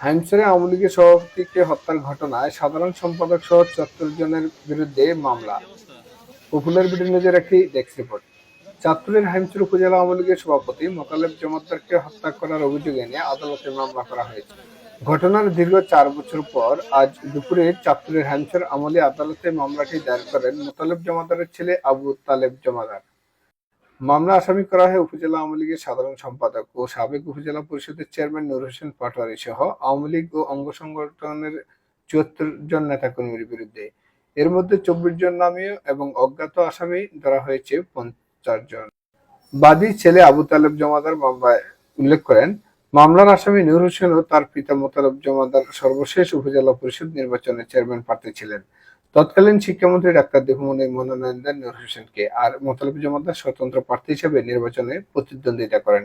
হাইমসরে আওয়ামী লীগের সভাপতিকে হত্যার ঘটনায় সাধারণ সম্পাদক সহ চত্বর জনের বিরুদ্ধে মামলা। পপুলার নজর রাখি ডেস্ক রিপোর্ট। চাঁদপুরের হাইমচর উপজেলা আওয়ামী লীগের সভাপতি মোতালেব জমাদ্দারকে হত্যা করার অভিযোগ এনে আদালতে মামলা করা হয়েছে। ঘটনার দীর্ঘ চার বছর পর আজ দুপুরে চাঁদপুরের হাইমচর আমলি আদালতে মামলাটি দায়ের করেন মোতালেব জমাদারের ছেলে আবু তালেব জমাদার মামলা আসামি করা হয় উপজেলা আওয়ামী লীগের সাধারণ সম্পাদক ও সাবেক উপজেলা পরিষদের চেয়ারম্যান নুর হোসেন পাটোয়ারি সহ আওয়ামী লীগ ও অঙ্গ সংগঠনের চুয়াত্তর জন নেতাকর্মীর বিরুদ্ধে। এর মধ্যে চব্বিশ জন নামীয় এবং অজ্ঞাত আসামি ধরা হয়েছে পঞ্চাশ জন। বাদী ছেলে আবু তালেব জমাদার মামলায় উল্লেখ করেন, মামলার আসামি নূর হোসেন ও তার পিতা মোতালেব জমাদার সর্বশেষ উপজেলা পরিষদ নির্বাচনে চেয়ারম্যান প্রার্থী ছিলেন। তৎকালীন শিক্ষামন্ত্রী ডাক্তার দেবমনির মনোনয়ন নূর হোসেনকে আর মোতালেব জমাদার স্বতন্ত্র প্রার্থী হিসেবে নির্বাচনে প্রতিদ্বন্দ্বিতা করেন।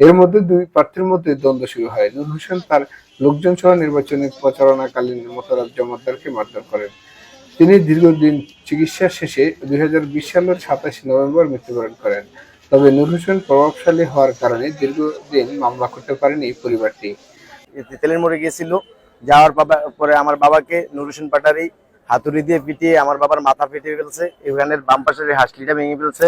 এর মধ্যে দুই প্রার্থীর মধ্যে দ্বন্দ্ব শুরু হয়। নূর হোসেন তার লোকজন সহ নির্বাচনী প্রচারণাকালীন মোতালেব জমাদারকে মারধর করেন। তিনি দীর্ঘদিন চিকিৎসা শেষে দুই হাজার বিশ সালের সাতাশে নভেম্বর মৃত্যুবরণ করেন। তবে নূর হোসেন প্রভাবশালী হওয়ার কারণে দীর্ঘদিন মামলা করতে পারেনি পরিবারটি। তেলের মোড়ে গিয়েছিল। যাওয়ার পরে আমার বাবাকে নুর হোসেন পাটারি হাতুড়ি দিয়ে পিটিয়ে আমার বাবার মাথা ফেটে ফেলছে, এখানের বাম পাশের হাসলিটা ভেঙে ফেলছে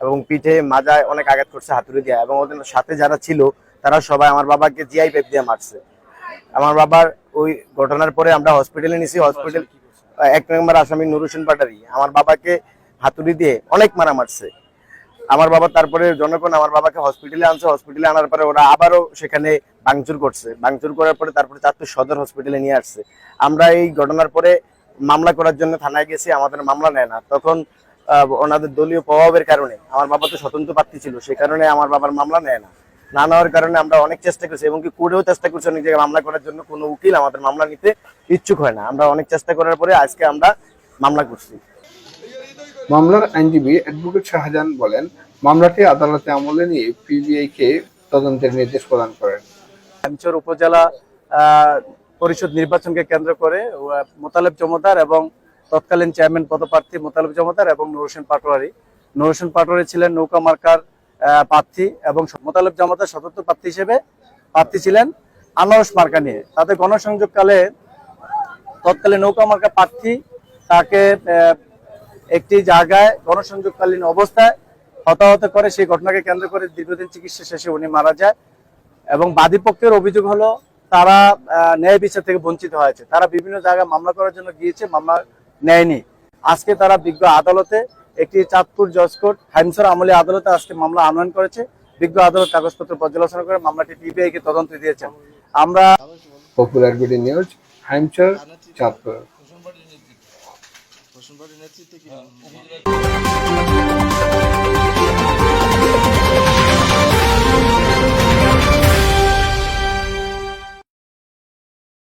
এবং পিঠে মাজায় অনেক আঘাত করছে হাতুড়ি দিয়ে। এবং ওদের সাথে যারা ছিল, তারা সবাই আমার বাবাকে জিআই পেপ দিয়ে মারছে। আমার বাবার ওই ঘটনার পরে আমরা হসপিটালে নিছি হসপিটাল এক নম্বর আসামি নুর হোসেন পাটারি। আমার বাবাকে হাতুড়ি দিয়ে অনেক মারা মারছে। আমার বাবা তারপরে জনগণ আমার বাবাকে হসপিটালে আনছে। হসপিটালে আনার পরে ওরা আবারও সেখানে ভাঙচুর করছে। ভাঙচুর করার পরে তারপরে চাঁদপুর সদর হসপিটালে নিয়ে আসছে। আমরা এই ঘটনার পরে মামলা করার জন্য থানায় গেছি আমাদের মামলা নেয় না। তখন ওনাদের দলীয় প্রভাবের কারণে আমার বাবা তো স্বতন্ত্র প্রার্থী ছিল সে কারণে আমার বাবার মামলা নেয় না। না নেওয়ার কারণে আমরা অনেক চেষ্টা করছি এবং কি কোর্টেও চেষ্টা করছি অনেক জায়গায় মামলা করার জন্য কোনো উকিল আমাদের মামলা নিতে ইচ্ছুক হয় না। আমরা অনেক চেষ্টা করার পরে আজকে আমরা মামলা করছি। মামলার আইনজীবী অ্যাডভোকেট শাহজাহান বলেন মামলাটি আদালতে আমলে নিয়ে পিবিআই কে তদন্তের নির্দেশ প্রদান করেন। উপজেলা পরিষদ নির্বাচনকে কেন্দ্র করে মোতালেব জমাদার এবং তৎকালীন চেয়ারম্যান পদপ্রার্থী মোতালেব জমাদার এবং নুর হোসেন পাটোয়ারি। নুর হোসেন পাটোয়ারি ছিলেন নৌকা মার্কার প্রার্থী এবং মোতালেব জমাদার স্বতন্ত্র প্রার্থী হিসেবে প্রার্থী ছিলেন আনারস মার্কা নিয়ে। তাদের গণসংযোগকালে তৎকালীন নৌকা মার্কা প্রার্থী তাকে একটি জায়গায় গণসংযোগকালীন অবস্থায় হতাহত করে সেই ঘটনাকে কেন্দ্র করে দীর্ঘদিন চিকিৎসা শেষে উনি মারা যায় এবং বাদী পক্ষের অভিযোগ হলো তারা আহ, ন্যায় বিচার থেকে বঞ্চিত হয়েছে। তারা বিভিন্ন জায়গায় মামলা করার জন্য গিয়েছে মামলা নেয়নি। আজকে তারা বিজ্ঞ আদালতে একটি চাঁদপুর জজকোর্ট হাইমসর আমলে আদালতে আজকে মামলা আনয়ন করেছে। বিজ্ঞ আদালত কাগজপত্র পর্যালোচনা করে মামলাটি পিবিআই কে তদন্ত দিয়েছেন। আমরা পপুলার বিডি নিউজ চাঁদপুর।